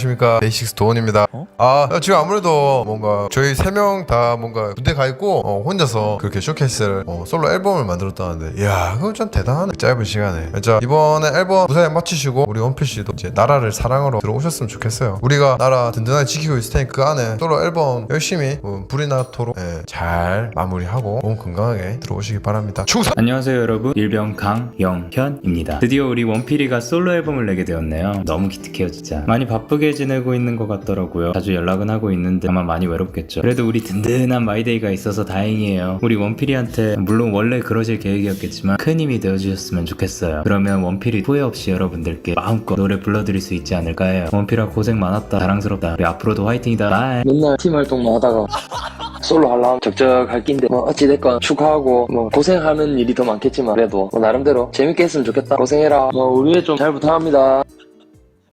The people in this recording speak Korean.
안녕하십니까. 데이식스 도원입니다. 어? 아 지금 아무래도 뭔가 저희 세 명 다 뭔가 군대 가 있고 어, 혼자서 그렇게 쇼케이스를 어, 솔로 앨범을 만들었다는데. 이야 그거 좀 대단하네 짧은 시간에. 진짜 이번에 앨범 무사히 마치시고 우리 원필씨도 이제 나라를 사랑하러 들어오셨으면 좋겠어요. 우리가 나라 든든하게 지키고 있을 테니 그 안에 솔로 앨범 열심히 어, 불이 나도록 예, 잘 마무리하고 몸 건강하게 들어오시기 바랍니다. 충성! 안녕하세요 여러분. 일병 강영현입니다. 드디어 우리 원필이가 솔로 앨범을 내게 되었네요. 너무 기특해요 진짜. 많이 바쁘 게 지내고 있는 것 같더라고요. 자주 연락은 하고 있는데 아마 많이 외롭겠죠. 그래도 우리 든든한 마이데이가 있어서 다행이에요. 우리 원필이한테 물론 원래 그러실 계획이었겠지만 큰 힘이 되어주셨으면 좋겠어요. 그러면 원필이 후회 없이 여러분들께 마음껏 노래 불러드릴 수 있지 않을까 해요. 원필아 고생 많았다. 자랑스럽다. 우리 앞으로도 화이팅이다. 바이. 맨날 팀 활동만 하다가 솔로 하려면 적적할 낀데 뭐 어찌됐건 축하하고 뭐 고생하는 일이 더 많겠지만 그래도 뭐 나름대로 재밌게 했으면 좋겠다. 고생해라. 뭐 우리 좀 잘 부탁합니다